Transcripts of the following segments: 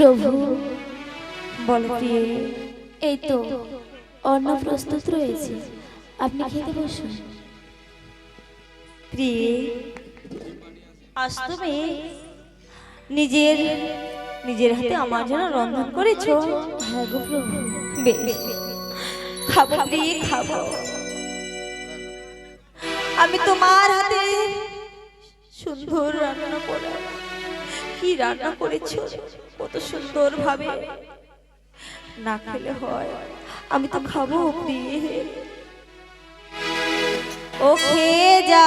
প্রভু। বল প্রিয়ে এই তো অন্ন প্রস্তুত রয়েছে। আপনি খেতে বসুন। প্রিয়ে আজ তুমি নিজের নিজের হাতে আমার জন্য রন্ধন করেছ? হ্যাঁ গো প্রভু। বেশ। খাব প্রিয়ে খাব। আমি তোমার হাতে সুন্দর রান্না করে কি রান্না করেছ? কত সুন্দর ভাবে না খেলে হয়। আমি তো খাব ও খেয়ে যা।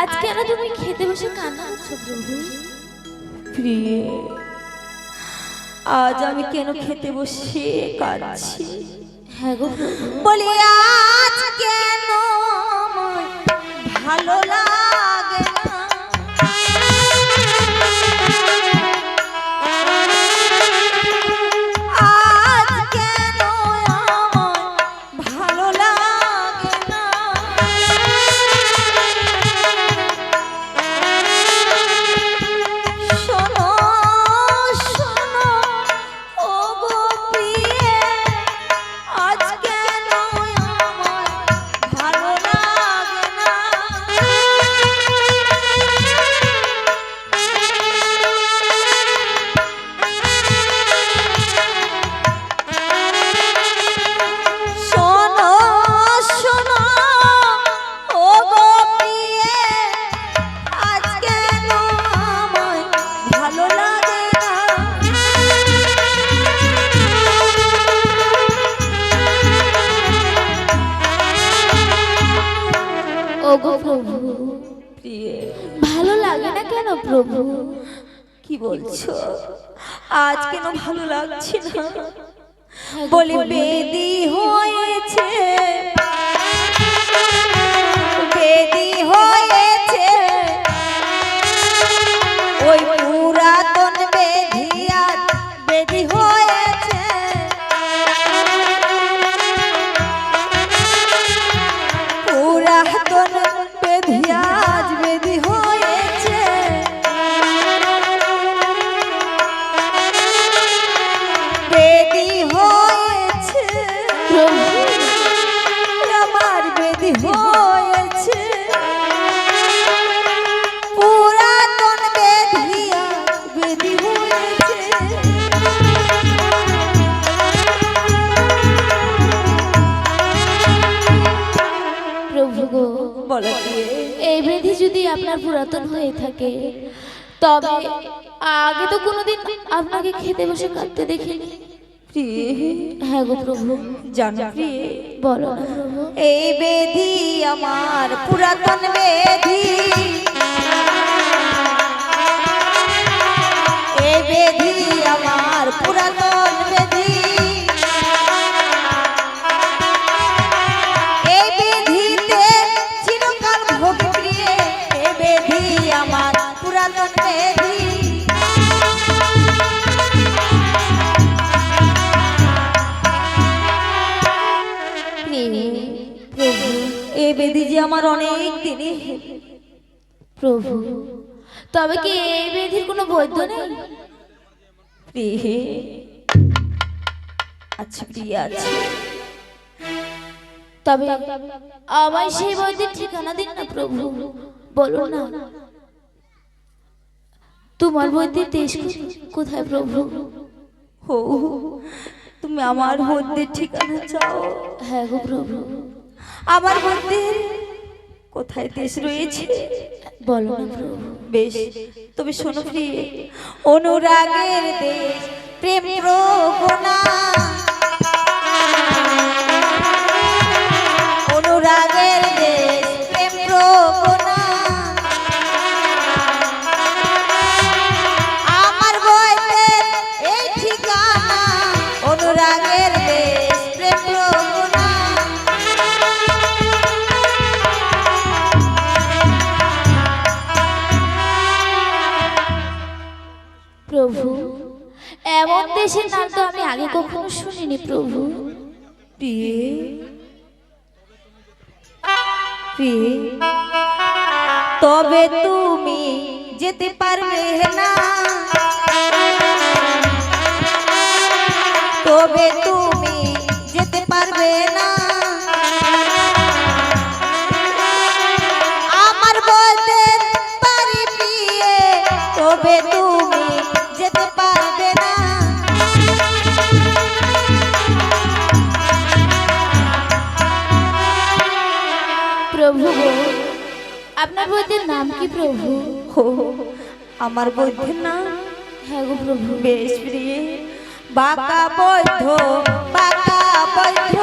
আজ কেন তুমি খেতে বসে কান্না করছ প্রভু? প্রিয়ে আজ আমি কেন খেতে বসে কাঁদছি? হ্যাঁ গো বলি আজ কেন ভালো লাগে কেন ভালো লাগছে না? বলে গো বলি বেদি হয়েছে আপনাকে খেতে বসে কাঁদতে দেখিনি হ্যাঁ গো প্রভু। জানো বলো। প্রভু এই বেদি আমার পুরাতন বেদি। এই বেদি আমার পুরাতন আমার অনেক দিনই প্রভু তবে কি এই ব্যাধির কোনো বৈদ্য নেই? আচ্ছা প্রিয়ে আছে। তবে আমায় সেই বৈদ্যের ঠিকানা দিন না প্রভু। বলো না। তোমার বৈদ্যের দেশ কোথায় প্রভু? হো তুমি আমার মধ্যে ঠিকানা চাও? হ্যাঁ গো প্রভু। আমার মধ্যে কোথায় দেশ রয়েছে? বলো বেশ তবে শোনো প্রিয়ে অনুরাগের দেশ প্রেম প্রগনা আগে কখনো শুনিনি প্রভু। প্রিয়ে প্রিয়ে তবে তুমি যেতে পারবে না। তবে তুমি যেতে পারবে না। আপনার বৈদ্যের নাম কি প্রভু? হো আমার বৈদ্যের নাম? হ্যাঁ গো প্রভু। বেশ প্রিয়ে বাঁকা বৈধ। বাঁকা বৈধ।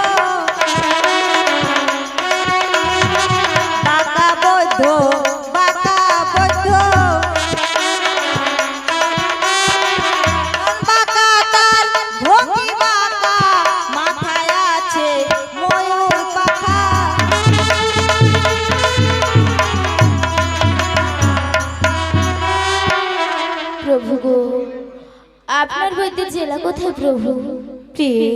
বৈদ্যের জেলা কোথায় প্রভু? প্রিয়ে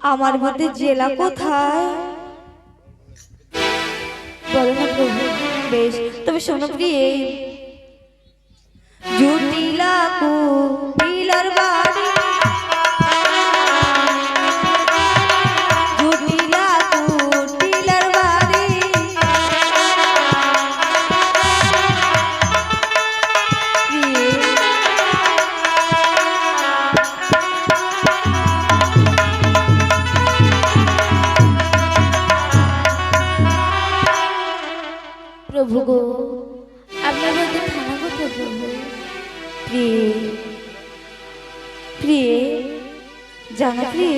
আমার মধ্যে জেলা কোথায়? প্রভু। বেশ, তবে শোনো প্রিয়ে। জুটিলা কু পিলার জুটিলা জানো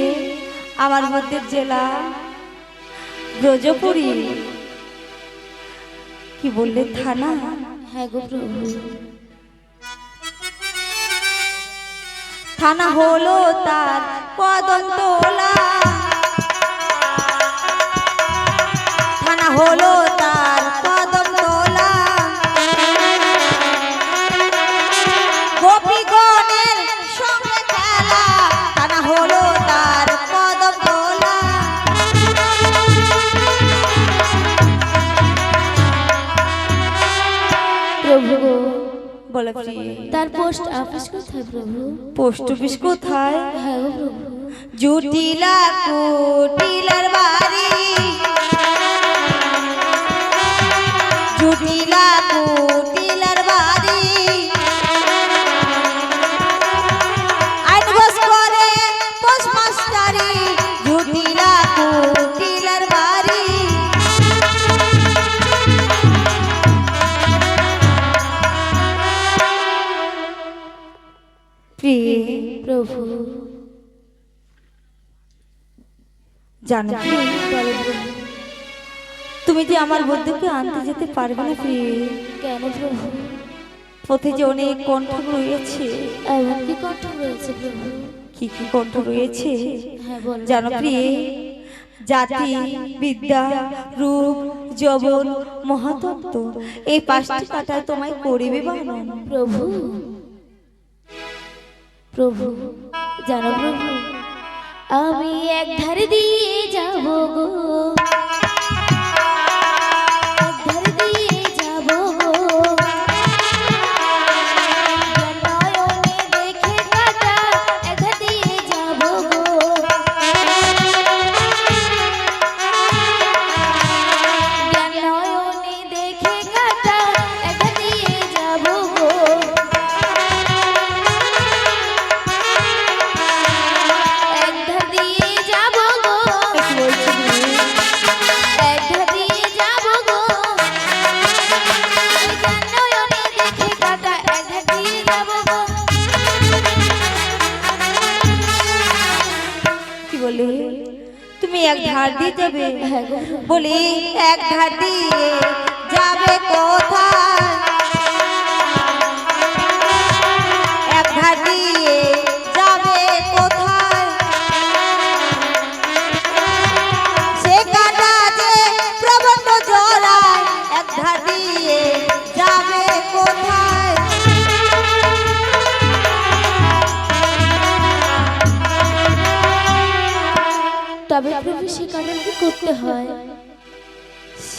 আমার মধ্যে জেলা ব্রজপুরী। কি বললে থানা? হ্যাঁ গো প্রভু। থানা হলো তার কদন্তলা থানা হলো তার তার পোস্ট অফিস কোথায় প্রভু? পোস্ট অফিস কোথায়? হ্যাঁ প্রভু। জুটিলা কুটিলার বাড়ি। জুটিলা কুটিলার বাড়ি। জানো? তুমি যে আমার বন্ধুকে আনতে যেতে পারবে না প্রিয়ে কেন প্রভু পথে যে অনেক কণ্ঠ রয়েছে। এমন কি কণ্ঠ রয়েছে প্রভু কি কি কণ্ঠ রয়েছে? হ্যাঁ জানো প্রিয়ে জাতি বিদ্যা রূপ যবন মহাতত্ত্ব এই পাঁচটি কাটায় তোমায় করিবে প্রভু প্রভু জানো প্রভু আমি এক ধার দিয়ে যাব গো।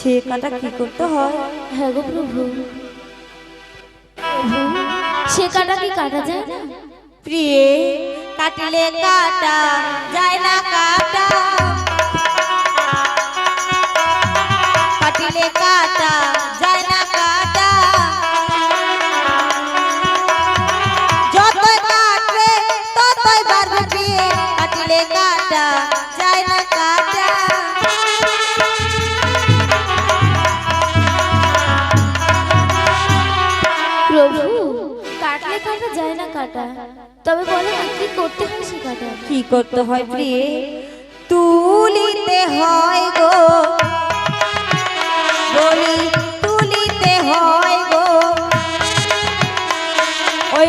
সে কাটা কি করতে হয়? হ্যাঁ গো প্রভু। সে কাটা কি কাটা যায়? না প্রিয়ে কাটলে কাটা যায় না কাটা। কাটলে কাটা যায় না কাটা। তবে বলো কি করতে হয় সে কি করতে হয় প্রিয়ে? তুলিতে হয় গো। বলি, তুলিতে হয় গো। ওই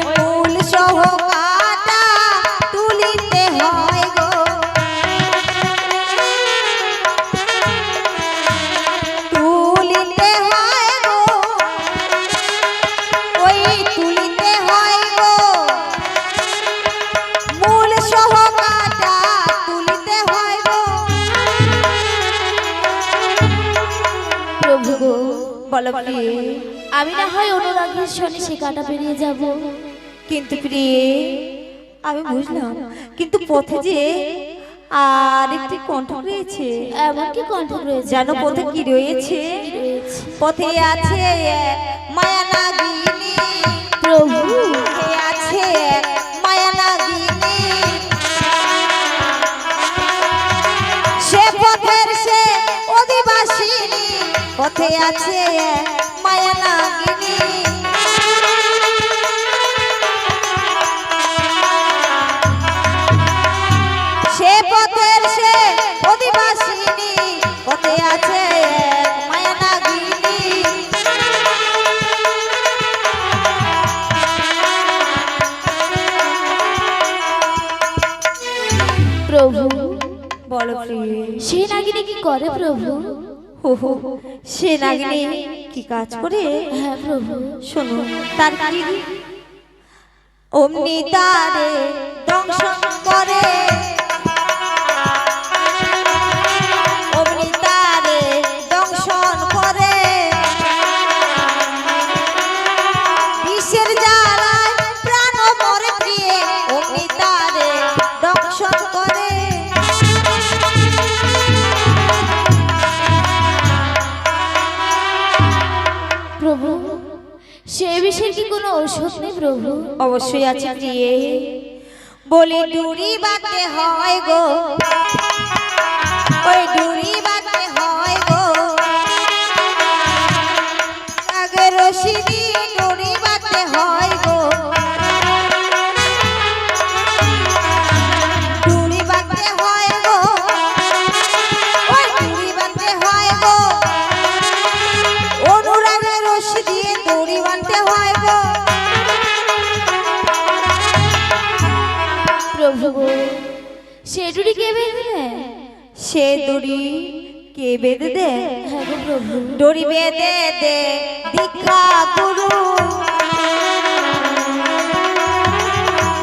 আমি না হয় অনুরাগের শনি সে কাটা পেরিয়ে যাব। কিন্তু প্রিয়ে আমি বুঝলাম কিন্তু পথে যে আর একটি কণ্ঠ রয়েছে। এমন কি কণ্ঠ রয়েছে? যেন পথে কি রয়েছে? পথে আছে মায়া নাগিনী। প্রভু পথে আছে মায়া নাগিনী। সে পথের সে অধিবাসিনী পথে আছে এক মায়া নাগিনী। প্রভু সে নাগিনী কি করে প্রভু? হো হো। সে নাগিনী কি কাজ করে? হ্যাঁ প্রভু। শোনো তার অমনি তারে বিষয়ে কি কোনো ঔষধ নেই প্রভু? অবশ্যই আছে প্রিয়ে। বলি ডুরি বাতে হয় গো। ওই ডুরি প্রভু সে কে বেঁধে সে কে বেঁধে দে হ্যাঁ প্রভু। বেঁধে দে, দীক্ষা গুরু।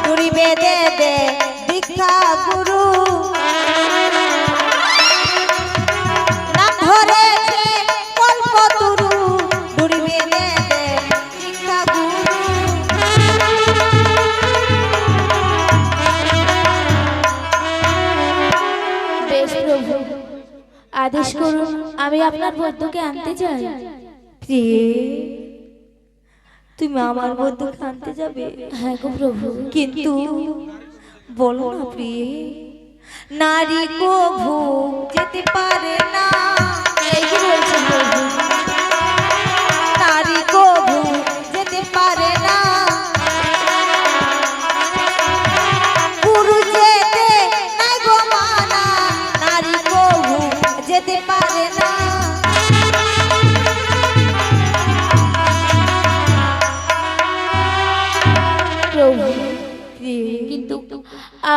দড়ি বেঁধে দে, দীক্ষা গুরু। আদেশ করুন আমি আপনার বৈদ্যকে আনতে চাই। প্রিয়ে তুমি আমার বন্ধুকে আনতে যাবে। হ্যাঁ গো প্রভু। কিন্তু বলো না প্রিয়ে নারী কভু যেতে পারে না। এই কি বলছেন প্রভু?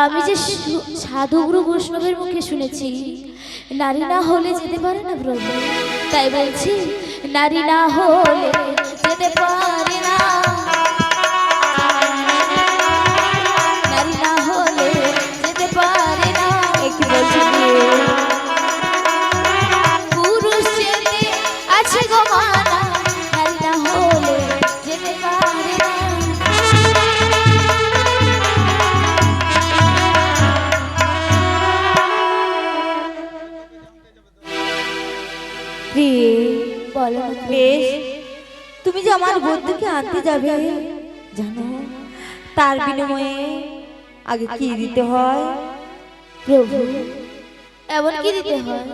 আমি যে সাধুগুরু সাধু গুরু বৈষ্ণবের মুখে শুনেছি, নারী না হলে যেতে পারে না ব্রত তাই বলছি, নারী না হলে যেতে পারে যে আমার বন্ধুকে আনতে যাবে, জানো? তার বিনিময়ে আগে কি দিতে হয়? প্রভু, এমন কি দিতে হয়?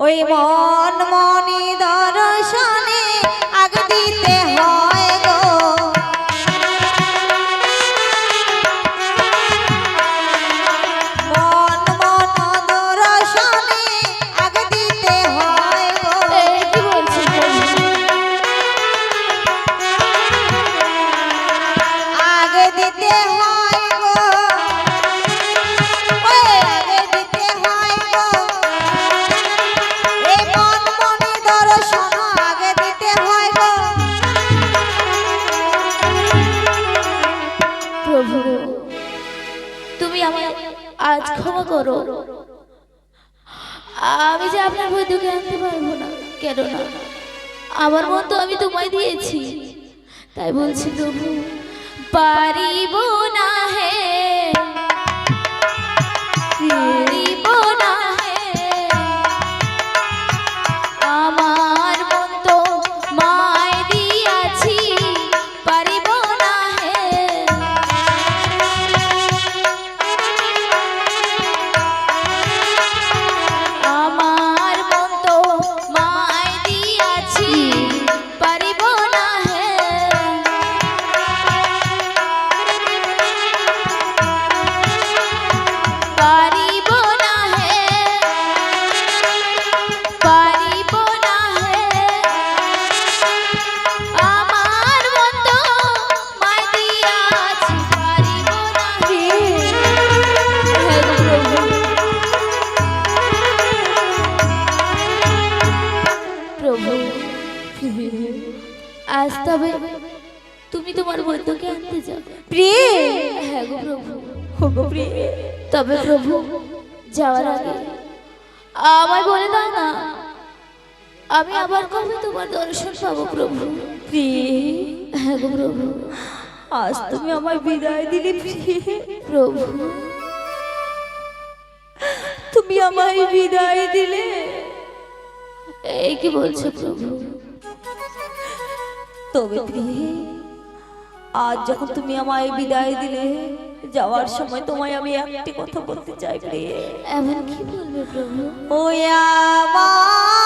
ওই মন মনি দর্শনে আগে দিতে হয়। আনতে পারব না কেন না আমার মন তো আমি তোমায় দিয়েছি। তাই বলছি, প্রভু, পারিব না হে আজ তুমি আমায় বিদায় দিলে প্রভু। তুমি আমায় বিদায় দিলে। এই কি বলছো প্রভু? তবে প্রিয়ে আজ যখন তুমি আমায় বিদায় দিলে যাওয়ার সময় তোমায় আমি একটি কথা বলতে চাই প্রিয়ে। এমন কি বলবে প্রভু? ও আমার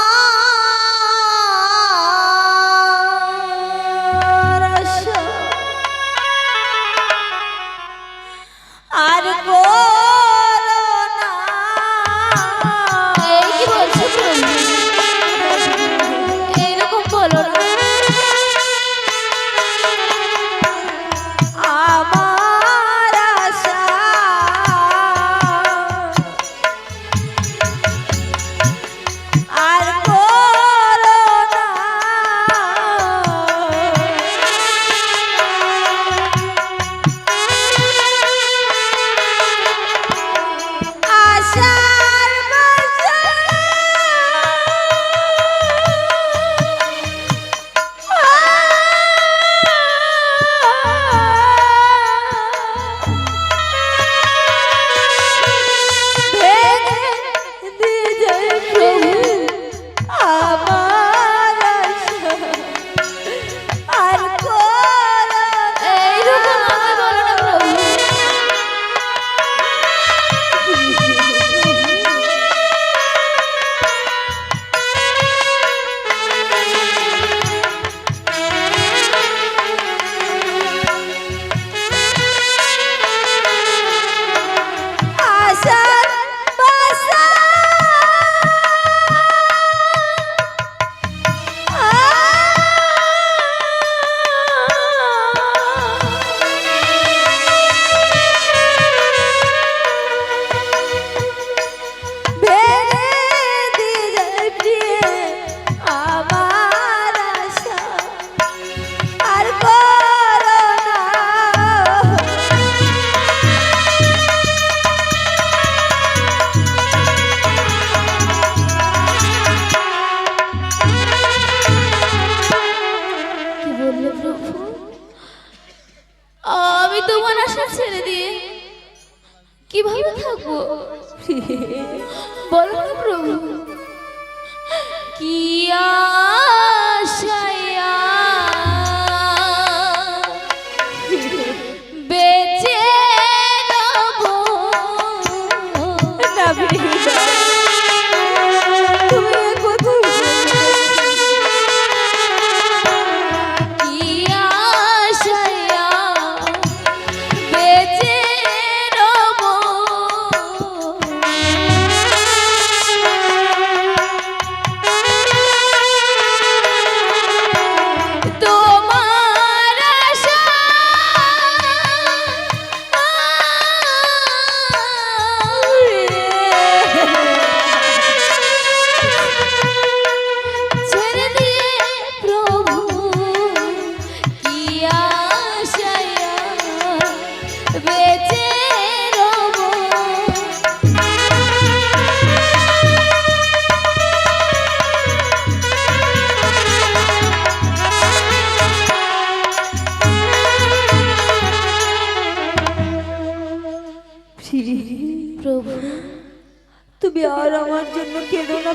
জন্য কেঁদো না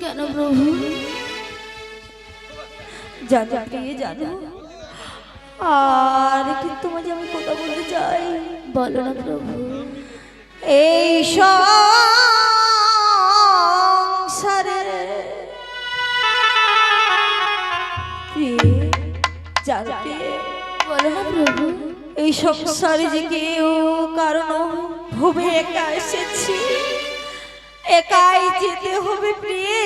কেন প্রভু? জানো প্রিয়ে জানো আর কিন্তু মাঝে আমি কথা বলতে চাই। বলো না প্রভু। এই সংসারে বলো না প্রভু। এই সংসারে যে কেউ কারণ ভবে একা এসেছি। একাই যেতে হবে প্রিয়ে।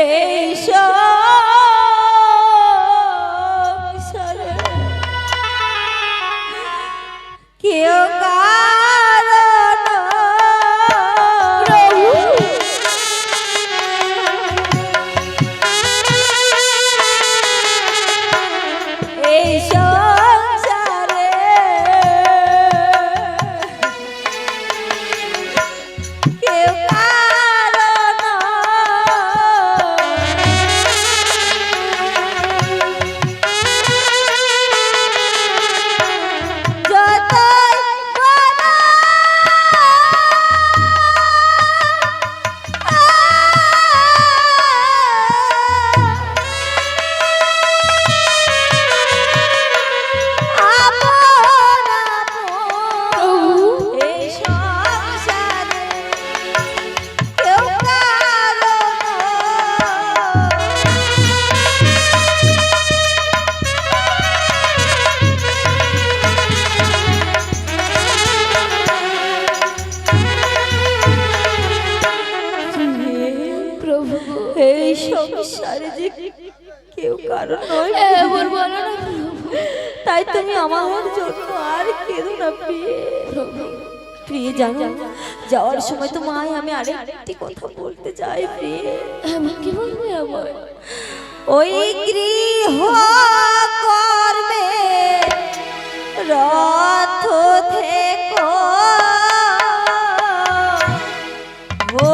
এই কেউ কারণ কেউ কারও নয় এবার বলো না। প্রভু তাই তুমি আমার জন্য আর কেঁদো না প্রিয়ে। জানো যাওয়ার সময় তো মায় আমি আরেকটি কথা বলতে চাই প্রিয়ে। কি বলবে আমার ওই গৃহ কর্মে রথ থেকো। ও